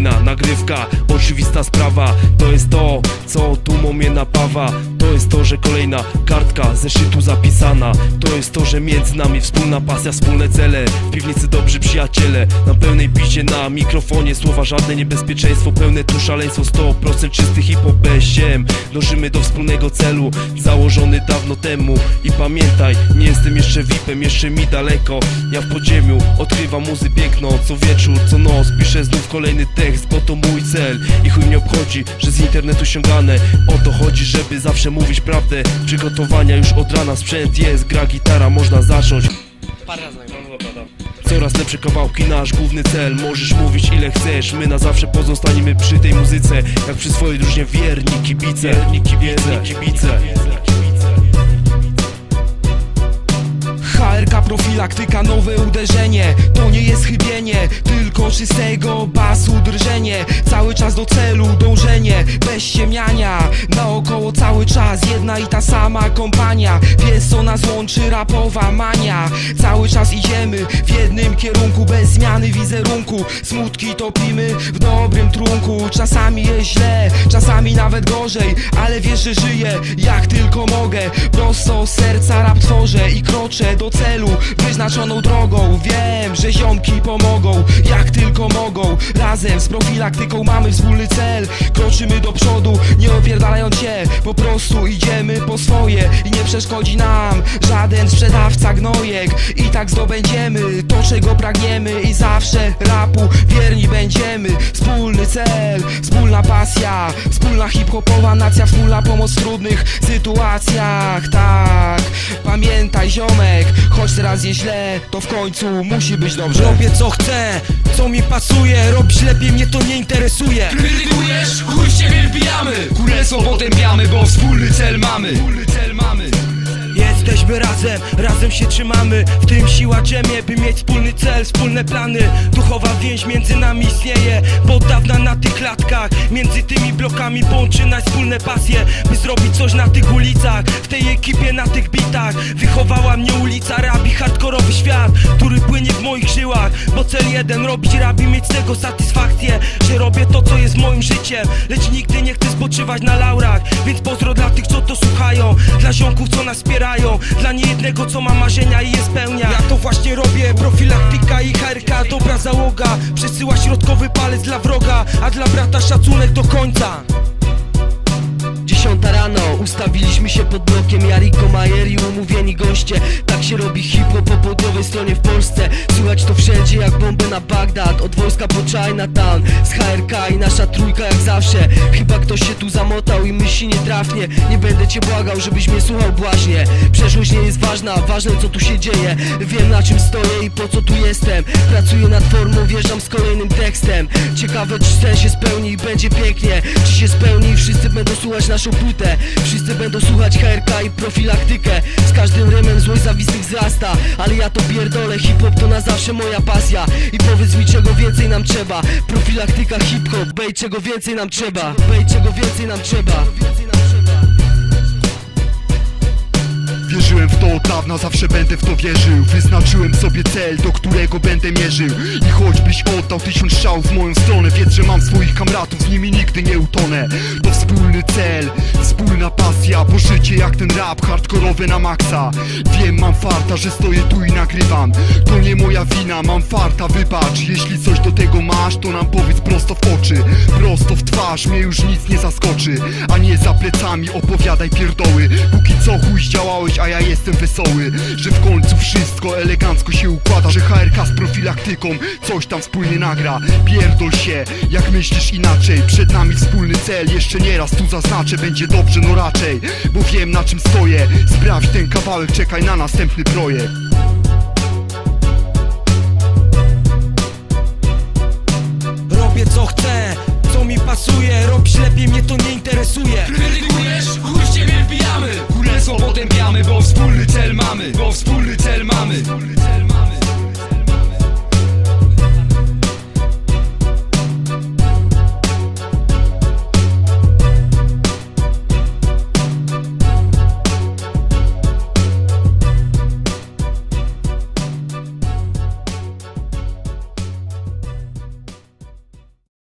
nagrywka Oczywista sprawa, to jest to, co dumą mnie napawa. To jest to, że kolejna kartka zeszytu zapisana. To jest to, że między nami wspólna pasja, wspólne cele. W piwnicy dobrzy przyjaciele Na pełnej bicie, na mikrofonie. Słowa żadne niebezpieczeństwo, pełne tu szaleństwo. 100% czysty hip-hop Dążymy do wspólnego celu, założony dawno temu. I pamiętaj, nie jestem jeszcze VIP-em, jeszcze mi daleko. Ja w podziemiu odkrywam muzy piękno. Co wieczór, co noc, piszę znów kolejny tekst Bo to mój cel. I chuj mnie obchodzi, że z internetu ściągane O to chodzi, żeby zawsze mówić prawdę. Przygotowania już od rana, sprzęt jest, gra gitara, można zacząć. Parę razy nagrałem. Coraz lepsze kawałki, nasz główny cel. Możesz mówić ile chcesz, my na zawsze pozostaniemy przy tej muzyce. Jak przy swojej drużynie wierni kibice. Wierni kibice, kibice HRK profilaktyka, nowe uderzenie. To nie jest chybienie, tylko czystego basu drżenie. Cały czas do celu dążenie, bez ściemniania Naokoło cały czas jedna i ta sama kompania. Wiesz co nas łączy, rapowa mania. Cały czas idziemy w jednym kierunku. Bez zmiany wizerunku. Smutki topimy w dobrym trunku. Czasami jest źle, czasami nawet gorzej. Ale wiesz, że żyję jak tylko mogę. Prosto z serca rap tworzę i kroczę do celu. Wyznaczoną drogą. Wiem, że ziomki pomogą jak tylko mogą. Razem z profilaktyką mamy wspólny cel. Kroczymy do przodu, nie opierdalając się. Po prostu idziemy po swoje I nie przeszkodzi nam. Żaden sprzedawca gnojek I tak zdobędziemy to czego pragniemy. I zawsze rapu wierni będziemy. Wspólny cel, wspólna pasja Wspólna hip-hopowa nacja, wspólna pomoc w trudnych sytuacjach. Tak, pamiętaj ziomek Choć teraz jest źle, to w końcu musi być dobrze. Robię co chcę, co mi pasuje Robić lepiej mnie to nie interesuje. Krytykujesz? Chuj z ciebie wbijamy. Królestwo potępiamy, bo wspólny cel mamy. Wspólny cel mamy Jesteśmy razem, razem się trzymamy. W tym siła drzemie, by mieć wspólny cel, wspólne plany. Duchowa więź między nami istnieje Bo od dawna na tych klatkach. Między tymi blokami połączy nas wspólne pasje By zrobić coś na tych ulicach. W tej ekipie, na tych bitach Wychowała mnie ulica, rap i hardkorowy świat Który płynie w moich żyłach. Bo cel jeden, robić rap i mieć z tego satysfakcję Że robię to, co jest moim życiem. Lecz nigdy nie chcę spoczywać na laurach Więc pozdro dla tych, co to słuchają. Dla ziomków, co nas wspierają. Dla niejednego, co ma marzenia i je spełnia. Ja to właśnie robię, profilaktyka i HRK Dobra załoga, przesyła środkowy palec dla wroga A dla brata szacunek do końca. Dziesiąta rano, ustawiliśmy się pod blokiem. Jariko Majer i umówieni goście. Tak się robi hip-hop po południowej stronie w Polsce. Słychać to wszędzie jak bomby na Bagdad Od wojska po Chinatown. Z HRK i nasza trójka jak zawsze. Chyba ktoś się tu zamotał i myśli nietrafnie Nie będę cię błagał, żebyś mnie słuchał błaźnie Przeszłość nie jest ważna, ważne co tu się dzieje. Wiem na czym stoję i po co tu jestem. Pracuję nad formą, wjeżdżam z kolejnym tekstem. Ciekawe czy sen się spełni i będzie pięknie. Czy się spełni i wszyscy będą słuchać naszą płytę. Wszyscy będą słuchać HRK i profilaktykę. Z każdym rymem złość zawisnych wzrasta. Ale ja to pierdolę, hip-hop to na zawsze moja pasja. I powiedz mi czego więcej nam trzeba. Profilaktyka hip-hop, bej czego więcej nam trzeba. Bej czego więcej nam trzeba od dawna, zawsze będę w to wierzył. Wyznaczyłem sobie cel, do którego będę mierzył. I choćbyś oddał tysiąc strzałów w moją stronę Wiedz, że mam swoich kamratów, z nimi nigdy nie utonę. To wspólny cel, wspólna pasja Bo życie jak ten rap, hardkorowe na maksa. Wiem, mam farta, że stoję tu i nagrywam. To nie moja wina, mam farta, wybacz. Jeśli coś do tego masz, to nam powiedz prosto w oczy. Prosto w twarz, mnie już nic nie zaskoczy. A nie za plecami opowiadaj pierdoły. Póki co chuj zdziałałeś, a ja jestem wesoły Że w końcu wszystko elegancko się układa Że HRK z profilaktyką coś tam wspólnie nagra. Pierdol się, jak myślisz inaczej Przed nami wspólny cel, jeszcze nieraz tu zaznaczę Będzie dobrze, no raczej, bo wiem na czym stoję. Sprawdź ten kawałek, czekaj na następny projekt. Robię co chcę, co mi pasuje Robić lepiej mnie to nie interesuje